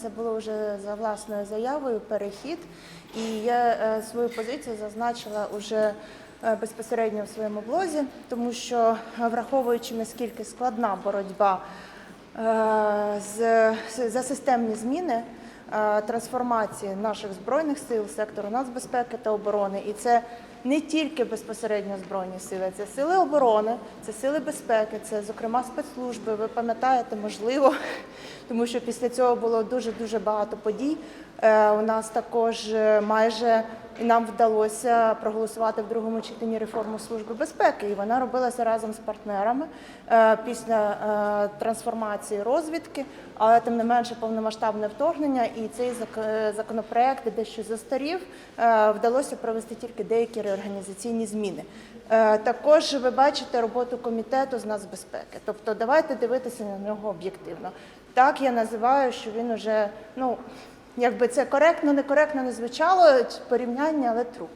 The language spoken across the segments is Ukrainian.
Це було вже за власною заявою перехід. І я е, свою позицію зазначила уже е, безпосередньо в своєму блозі, тому що е, враховуючи наскільки складна боротьба за системні зміни. Трансформації наших збройних сил, сектору нацбезпеки та оборони, і це не тільки безпосередньо збройні сили, це сили оборони, це сили безпеки, це зокрема спецслужби. Ви пам'ятаєте, можливо, тому що після цього було дуже дуже багато подій. Е, У нас також е, майже нам вдалося проголосувати в другому читанні реформу служби безпеки, і вона робилася разом з партнерами е, після трансформації розвідки, але тим не менше повномасштабне вторгнення. І цей зак- законопроект дещо застарів. Вдалося провести тільки деякі реорганізаційні зміни. Також ви бачите роботу комітету з нацбезпеки. Тобто, давайте дивитися на нього об'єктивно. Так я називаю, що він уже ну. Якби це коректно, некоректно не звучало порівняння, але труп.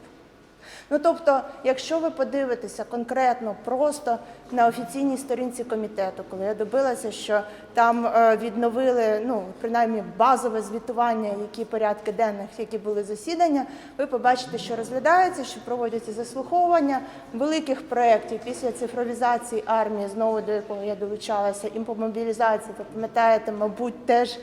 Ну тобто, якщо ви подивитеся конкретно просто на офіційній сторінці комітету, коли я добилася, що там е, відновили ну принаймні базове звітування, які порядки денних, які були засідання, ви побачите, що розглядається, що проводяться заслуховування великих проєктів після цифровізації армії, знову до якого я долучалася, і по мобілізації, ви пам'ятаєте, мабуть, теж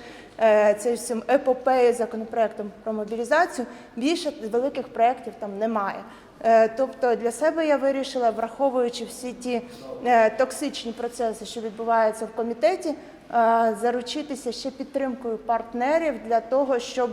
це всім епопеї законопроектом про мобілізацію. Більше великих проєктів там немає. Е, Тобто для себе я вирішила, враховуючи всі ті е, токсичні процеси, що відбуваються в комітеті, е, заручитися ще підтримкою партнерів для того, щоб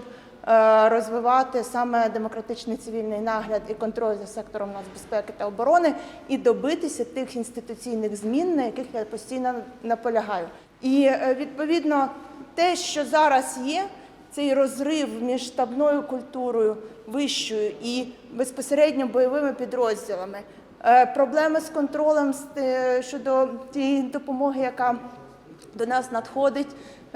е, розвивати саме демократичний цивільний нагляд і контроль за сектором нацбезпеки та оборони і добитися тих інституційних змін, на яких я постійно наполягаю. І е, відповідно те, що зараз є, цей розрив між штабною культурою вищою і безпосередньо бойовими підрозділами, е, проблеми з контролем е, щодо тієї допомоги, яка до нас надходить,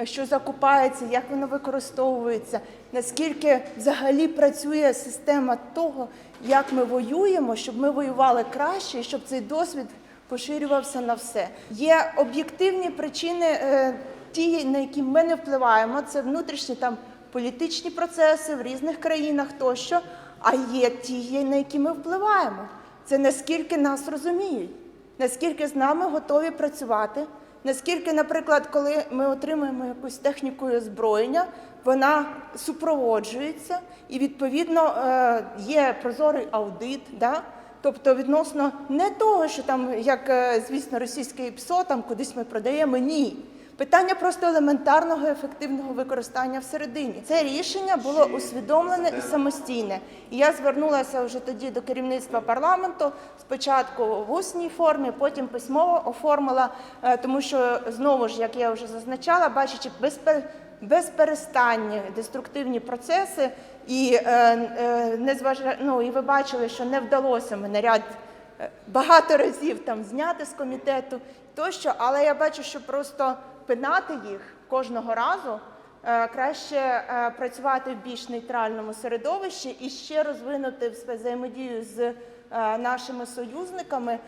що закупається, як воно використовується, наскільки взагалі працює система того, як ми воюємо, щоб ми воювали краще щоб цей досвід поширювався на все. Є об'єктивні причини, е, ті, на які ми не впливаємо, це внутрішні там політичні процеси в різних країнах тощо. А є ті, на які ми впливаємо. Це наскільки нас розуміють, наскільки з нами готові працювати, наскільки, наприклад, коли ми отримуємо якусь техніку і озброєння, вона супроводжується і відповідно е, є прозорий аудит. Да? Тобто відносно не того, що там, як е, звісно, російське ПСО там кудись ми продаємо, ні. Питання просто елементарного ефективного використання всередині. Це рішення було усвідомлене і самостійне. І я звернулася вже тоді до керівництва парламенту. Спочатку в усній формі, потім письмово оформила, е, тому що знову ж, як я вже зазначала, бачачи безпе- безперестанні деструктивні процеси, і е, е, не зважа... ну, і ви бачили, що не вдалося мене ряд е, багато разів там зняти з комітету тощо, але я бачу, що просто пинати їх кожного разу краще працювати в більш нейтральному середовищі і ще розвинути взаємодію з нашими союзниками.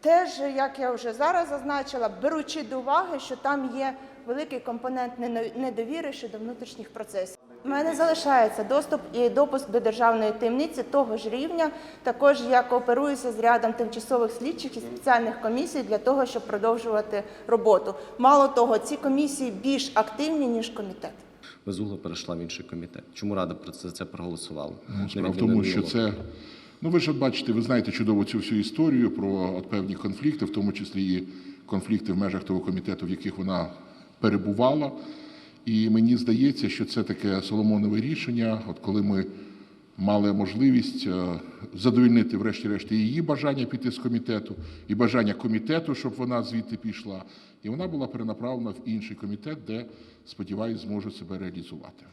Теж, як я вже зараз зазначила, беручи до уваги, що там є великий компонент недовіри щодо внутрішніх процесів. У мене залишається доступ і допуск до державної таємниці того ж рівня. Також я кооперуюся з рядом тимчасових слідчих і спеціальних комісій для того, щоб продовжувати роботу. Мало того, ці комісії більш активні ніж комітет. Безугла перейшла в інший комітет. Чому рада про це, це проголосувала? Ну, Справа в тому, що це. Ну, ви ж бачите, ви знаєте чудово цю всю історію про от певні конфлікти, в тому числі і конфлікти в межах того комітету, в яких вона перебувала. І мені здається, що це таке Соломонове рішення, от коли ми мали можливість задовільнити, врешті-решт, її бажання піти з комітету, і бажання комітету, щоб вона звідти пішла. І вона була перенаправлена в інший комітет, де, сподіваюся, зможе себе реалізувати.